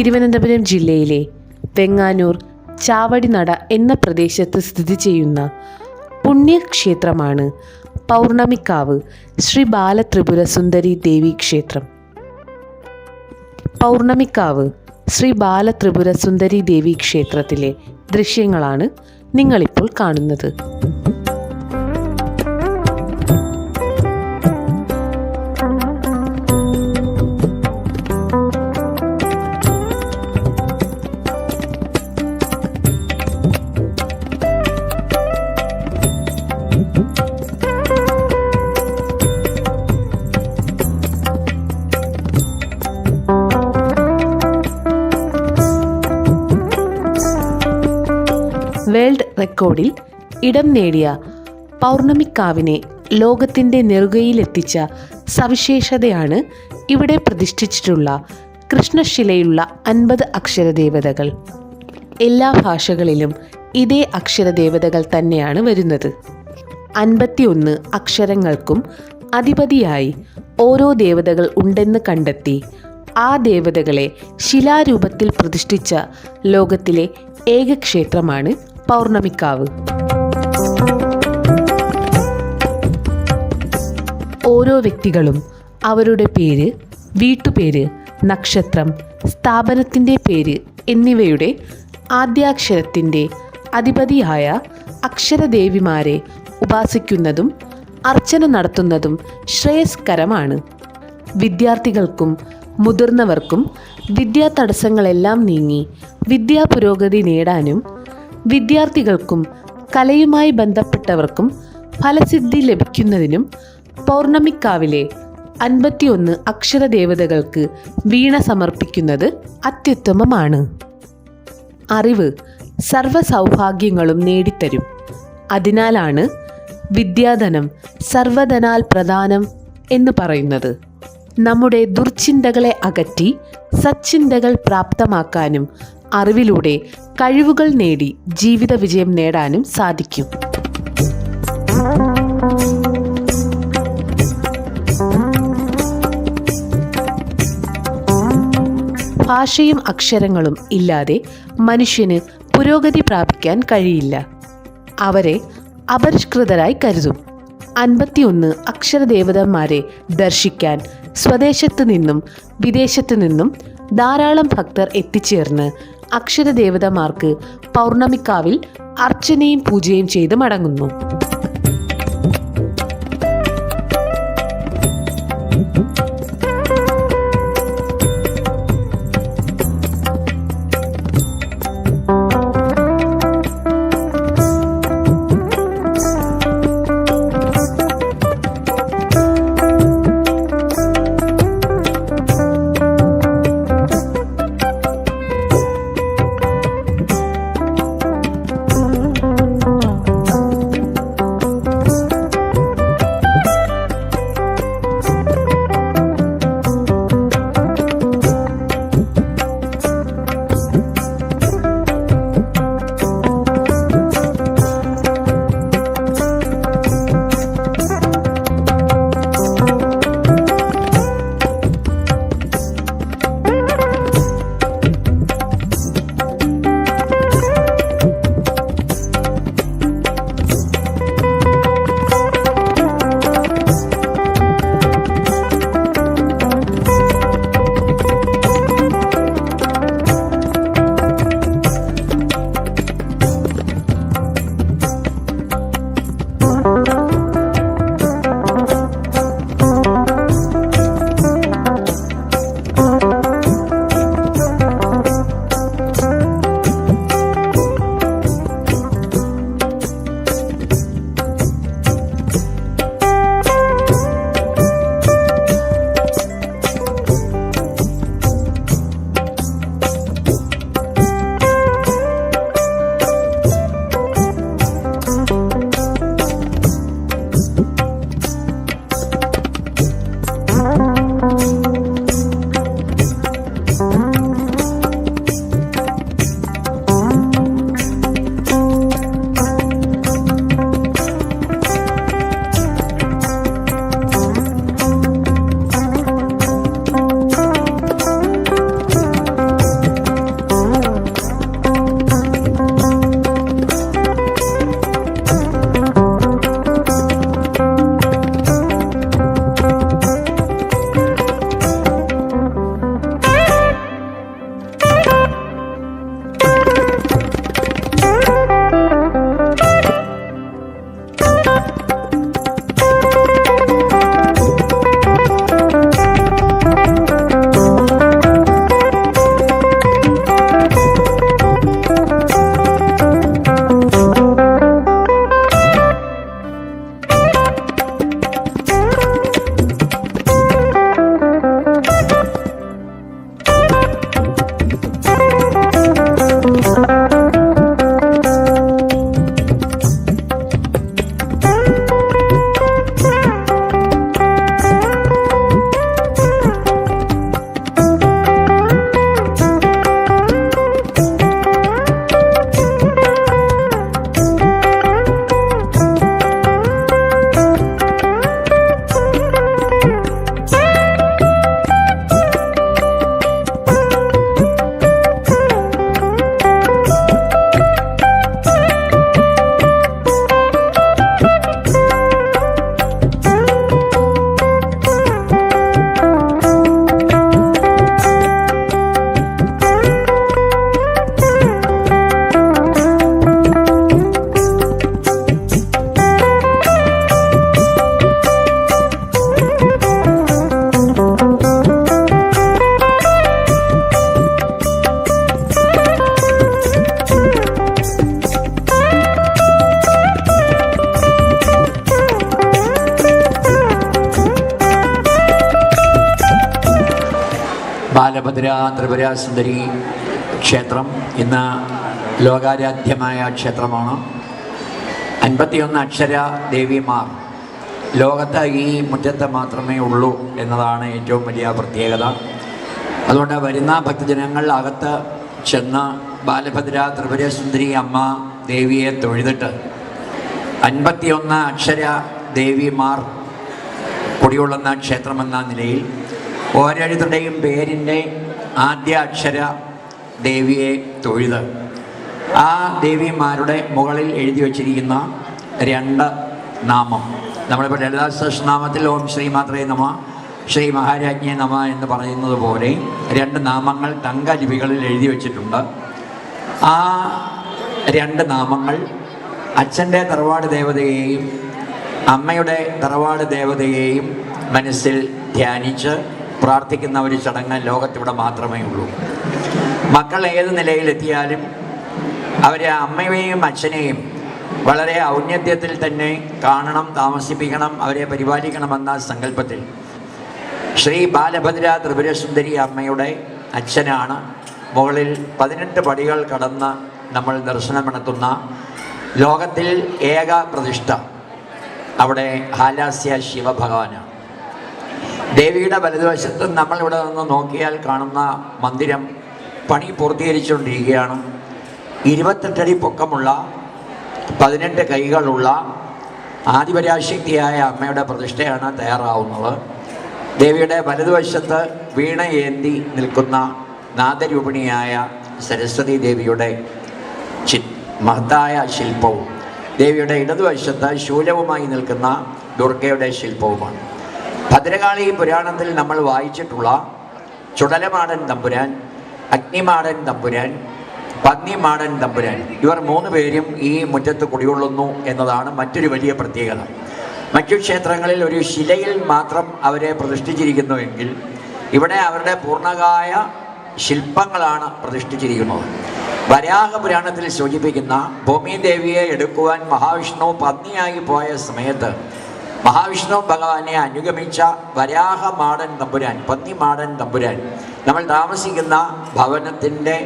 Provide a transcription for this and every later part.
തിരുവനന്തപുരം ജില്ലയിലെ വെങ്ങാനൂർ ചാവടിനട എന്ന പ്രദേശത്ത് സ്ഥിതി ചെയ്യുന്ന പുണ്യക്ഷേത്രമാണ് പൗർണമിക്കാവ് ശ്രീ ബാലത്രിപുര സുന്ദരി ദേവി ക്ഷേത്രം. പൗർണമിക്കാവ് ശ്രീ ബാലത്രിപുര സുന്ദരി ദേവി ക്ഷേത്രത്തിലെ ദൃശ്യങ്ങളാണ് നിങ്ങളിപ്പോൾ കാണുന്നത്. റെക്കോർഡിൽ ഇടം നേടിയ പൗർണമിക്കാവിനെ ലോകത്തിന്റെ നെറുകയിലെത്തിച്ച സവിശേഷതയാണ് ഇവിടെ പ്രതിഷ്ഠിച്ചിട്ടുള്ള കൃഷ്ണശിലയുള്ള അൻപത് അക്ഷരദേവതകൾ. എല്ലാ ഭാഷകളിലും ഇതേ അക്ഷരദേവതകൾ തന്നെയാണ് വരുന്നത്. അൻപത്തിയൊന്ന് അക്ഷരങ്ങൾക്കും അധിപതിയായി ഓരോ ദേവതകൾ ഉണ്ടെന്ന് കണ്ടെത്തി ആ ദേവതകളെ ശിലാരൂപത്തിൽ പ്രതിഷ്ഠിച്ച ലോകത്തിലെ ഏക ക്ഷേത്രമാണ് പൗർണമിക്കാവ്. ഓരോ വ്യക്തികളും അവരുടെ പേര് വീട്ടുപേര് നക്ഷത്രം സ്ഥാപനത്തിന്റെ പേര് എന്നിവയുടെ ആദ്യാക്ഷരത്തിന്റെ അധിപതിയായ അക്ഷരദേവിമാരെ ഉപാസിക്കുന്നതും അർച്ചന നടത്തുന്നതും ശ്രേയസ്കരമാണ്. വിദ്യാർത്ഥികൾക്കും മുതിർന്നവർക്കും വിദ്യാ തടസ്സങ്ങളെല്ലാം നീങ്ങി വിദ്യാ പുരോഗതി നേടാനും വിദ്യാർത്ഥികൾക്കും കലയുമായി ബന്ധപ്പെട്ടവർക്കും ഫലസിദ്ധി ലഭിക്കുന്നതിനും പൗർണമിക്കാവിലെ അൻപത്തിയൊന്ന് അക്ഷരദേവതകൾക്ക് വീണ സമർപ്പിക്കുന്നത് അത്യുത്തമമാണ്. അറിവ് സർവസൗഭാഗ്യങ്ങളും നേടിത്തരും. അതിനാലാണ് വിദ്യാധനം സർവധനാൽ പ്രധാനം എന്ന് പറയുന്നത്. നമ്മുടെ ദുർചിന്തകളെ അകറ്റി സച്ചിന്തകൾ പ്രാപ്തമാക്കാനും അറിവിലൂടെ കഴിവുകൾ നേടി ജീവിത വിജയം നേടാനും സാധിക്കും. ഭാഷയും അക്ഷരങ്ങളും ഇല്ലാതെ മനുഷ്യന് പുരോഗതി പ്രാപിക്കാൻ കഴിയില്ല. അവരെ അപരിഷ്കൃതരായി കരുതും. അൻപത്തിയൊന്ന് അക്ഷരദേവതന്മാരെ ദർശിക്കാൻ സ്വദേശത്തു നിന്നും വിദേശത്തു നിന്നും ധാരാളം ഭക്തർ എത്തിച്ചേർന്ന് അക്ഷരദേവതമാർക്ക് പൗർണമിക്കാവിൽ അർച്ചനയും പൂജയും ചെയ്ത് മടങ്ങുന്നു. ബാലഭദ്ര ത്രിപുര സുന്ദരി ക്ഷേത്രം. ഇന്ന് ലോകാരാധ്യമായ ക്ഷേത്രമാണ്. അൻപത്തിയൊന്ന് അക്ഷര ദേവിമാർ. ലോകത്ത് ഈ മുറ്റത്ത് മാത്രമേ ഉള്ളൂ എന്നതാണ് ഏറ്റവും വലിയ പ്രത്യേകത. അതുകൊണ്ട് വരുന്ന ഭക്തജനങ്ങൾ അകത്ത് ചെന്ന് ബാലഭദ്ര ത്രിപുര സുന്ദരി അമ്മ ദേവിയെ തൊഴുതിട്ട് അൻപത്തിയൊന്ന് അക്ഷര ദേവിമാർ കുടികൊള്ളുന്ന ക്ഷേത്രമെന്ന നിലയിൽ ഓരോരുത്തരുടെയും പേരിന്റെ ആദ്യ അക്ഷര ദേവിയെ തൊഴുത്. ആ ദേവിമാരുടെ മുകളിൽ എഴുതി വച്ചിരിക്കുന്ന രണ്ട് നാമം. നമ്മളിപ്പോൾ ലളിതാ സഹസ്രനാമത്തിൽ ഓം ശ്രീ മാത്രേ നമ ശ്രീ മഹാരാജ്ഞി നമ എന്ന് പറയുന്നത് പോലെ രണ്ട് നാമങ്ങൾ തങ്കലിപികളിൽ എഴുതി വച്ചിട്ടുണ്ട്. ആ രണ്ട് നാമങ്ങൾ അച്ഛന്റെ തറവാട് ദേവതയെയും അമ്മയുടെ തറവാട് ദേവതയെയും മനസ്സിൽ ധ്യാനിച്ച് പ്രാർത്ഥിക്കുന്ന ഒരു ചടങ്ങ് ലോകത്തിവിടെ മാത്രമേ ഉള്ളൂ. മക്കൾ ഏത് നിലയിലെത്തിയാലും അവരെ അമ്മയെയും അച്ഛനെയും വളരെ ഔന്നത്യത്തിൽ തന്നെ കാണണം താമസിപ്പിക്കണം അവരെ പരിപാലിക്കണമെന്ന സങ്കല്പത്തിൽ ശ്രീ ബാലഭദ്ര ത്രിപുരസുന്ദരി അമ്മയുടെ അച്ഛനാണ്. മുകളിൽ പതിനെട്ട് പടികൾ കടന്ന് നമ്മൾ ദർശനം നടത്തുന്ന ലോകത്തിൽ ഏക പ്രതിഷ്ഠ. അവിടെ ഹാലാസ്യ ശിവഭഗവാനാണ്. ദേവിയുടെ വലതുവശത്ത് നമ്മളിവിടെ നിന്ന് നോക്കിയാൽ കാണുന്ന മന്ദിരം പണി പൂർത്തീകരിച്ചുകൊണ്ടിരിക്കുകയാണ്. ഇരുപത്തെട്ടടി പൊക്കമുള്ള പതിനെട്ട് കൈകളുള്ള ആദിപരാശക്തിയായ അമ്മയുടെ പ്രതിഷ്ഠയാണ് തയ്യാറാവുന്നത്. ദേവിയുടെ വലതുവശത്ത് വീണയേന്തി നിൽക്കുന്ന നാദരൂപിണിയായ സരസ്വതി ദേവിയുടെ ചി മഹത്തായ ശില്പവും ദേവിയുടെ ഇടതുവശത്ത് ശൂലവുമായി നിൽക്കുന്ന ദുർഗയുടെ ശില്പവുമാണ്. ഭദ്രകാളി പുരാണത്തിൽ നമ്മൾ വായിച്ചിട്ടുള്ള ചുടലമാടൻ തമ്പുരാൻ അഗ്നിമാടൻ തമ്പുരാൻ പന്നിമാടൻ തമ്പുരാൻ ഇവർ മൂന്ന് പേരും ഈ മുറ്റത്ത് കുടികൊള്ളുന്നു എന്നതാണ് മറ്റൊരു വലിയ പ്രത്യേകത. മറ്റു ക്ഷേത്രങ്ങളിൽ ഒരു ശിലയിൽ മാത്രം അവരെ പ്രതിഷ്ഠിച്ചിരിക്കുന്നുവെങ്കിൽ ഇവിടെ അവരുടെ പൂർണകായ ശില്പങ്ങളാണ് പ്രതിഷ്ഠിച്ചിരിക്കുന്നത്. വരാഹ പുരാണത്തിൽ സൂചിപ്പിക്കുന്ന ഭൂമിദേവിയെ എടുക്കുവാൻ മഹാവിഷ്ണു പത്നിയായി പോയ സമയത്ത് മഹാവിഷ്ണു ഭഗവാനെ അനുഗമിച്ച വരാഹ മാടൻ തമ്പുരാൻ പന്നി മാടൻ തമ്പുരാൻ. നമ്മൾ താമസിക്കുന്ന ഭവനത്തിന്റെ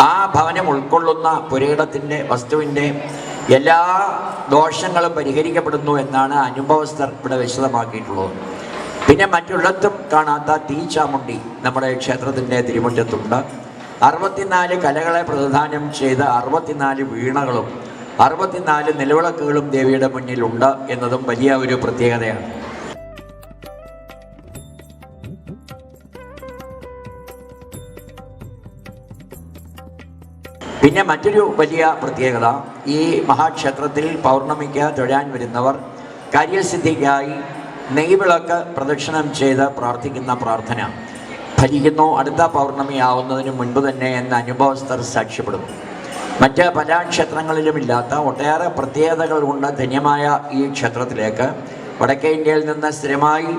ആ ഭവനം ഉൾക്കൊള്ളുന്ന പുരയിടത്തിന്റെ വസ്തുവിന്റെ എല്ലാ ദോഷങ്ങളും പരിഹരിക്കപ്പെടുന്നു എന്നാണ് അനുഭവസ്ഥർ ഇവിടെ വിശദമാക്കിയിട്ടുള്ളത്. പിന്നെ മറ്റുള്ളത്തും കാണാത്ത തീച്ചാമുണ്ടി നമ്മുടെ ക്ഷേത്രത്തിന്റെ തിരുമുറ്റത്തുണ്ട്. അറുപത്തിനാല് കലകളെ പ്രതിദാനം ചെയ്ത അറുപത്തിനാല് വീണകളും അറുപത്തിനാല് നിലവിളക്കുകളും ദേവിയുടെ മുന്നിലുണ്ട് എന്നതും വലിയ ഒരു പ്രത്യേകതയാണ്. പിന്നെ മറ്റൊരു വലിയ പ്രത്യേകത ഈ മഹാക്ഷേത്രത്തിൽ പൗർണമിക്ക് തൊഴാൻ വരുന്നവർ കാര്യസിദ്ധിക്കായി നെയ്വിളക്ക് പ്രദക്ഷിണം ചെയ്ത് പ്രാർത്ഥിക്കുന്ന പ്രാർത്ഥന. ഭരിക്കുന്നു അടുത്ത പൗർണമി ആവുന്നതിന് മുൻപ് തന്നെ എന്ന അനുഭവസ്ഥർ സാക്ഷ്യപ്പെടുന്നു. മറ്റ് പല ക്ഷേത്രങ്ങളിലുമില്ലാത്ത ഒട്ടേറെ പ്രത്യേകതകൾ കൊണ്ട് ധന്യമായ ഈ ക്ഷേത്രത്തിലേക്ക് വടക്കേ ഇന്ത്യയിൽ നിന്ന് സ്ഥിരമായി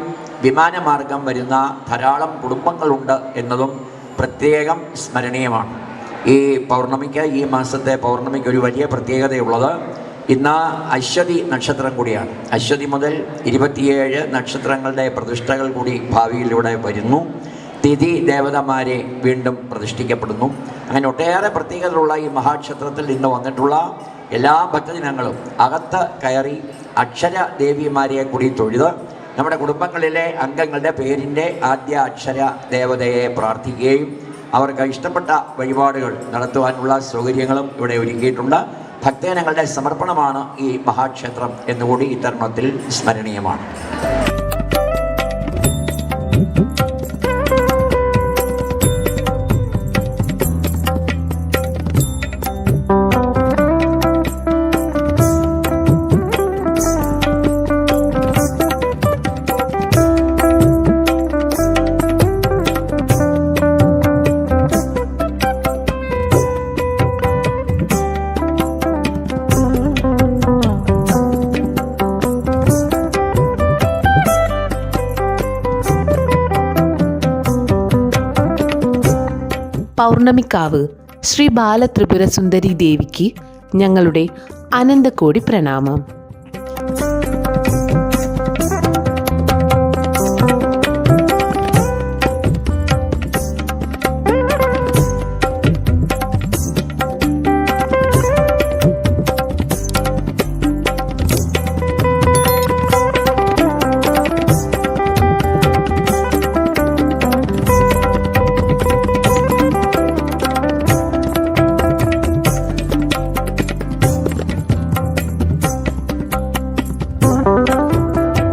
വിമാനമാർഗം വരുന്ന ധാരാളം കുടുംബങ്ങളുണ്ട് എന്നതും പ്രത്യേകം സ്മരണീയമാണ്. ഈ പൗർണമിക്ക് ഈ മാസത്തെ പൗർണമിക്ക് ഒരു വലിയ പ്രത്യേകതയുള്ളത് ഇന്ന് അശ്വതി നക്ഷത്രം കൂടിയാണ്. അശ്വതി മുതൽ ഇരുപത്തിയേഴ് നക്ഷത്രങ്ങളുടെ പ്രതിഷ്ഠകൾ കൂടി ഭാവിയിലൂടെ വരുന്നു. തിഥി ദേവതമാരെ വീണ്ടും പ്രതിഷ്ഠിക്കപ്പെടുന്നു. അങ്ങനെ ഒട്ടേറെ പ്രത്യേകതകളുള്ള ഈ മഹാക്ഷേത്രത്തിൽ ഇന്ന് വന്നിട്ടുള്ള എല്ലാ ഭക്തജനങ്ങളും അകത്ത് കയറി അക്ഷര ദേവിമാരെ കൂടി തൊഴുത് നമ്മുടെ കുടുംബങ്ങളിലെ അംഗങ്ങളുടെ പേരിന്റെ ആദ്യ അക്ഷര ദേവതയെ പ്രാർത്ഥിക്കുകയും അവർക്ക് ഇഷ്ടപ്പെട്ട വഴിപാടുകൾ നടത്തുവാനുള്ള സൗകര്യങ്ങളും ഇവിടെ ഒരുക്കിയിട്ടുണ്ട്. ഭക്തജനങ്ങളുടെ സമർപ്പണമാണ് ഈ മഹാക്ഷേത്രം എന്നുകൂടി ഈ തരുണത്തിൽ സ്മരണീയമാണ്. പൗർണമിക്കാവ് ശ്രീ ബാലത്രിപുര സുന്ദരി ദേവിക്ക് ഞങ്ങളുടെ അനന്തകോടി പ്രണാമം.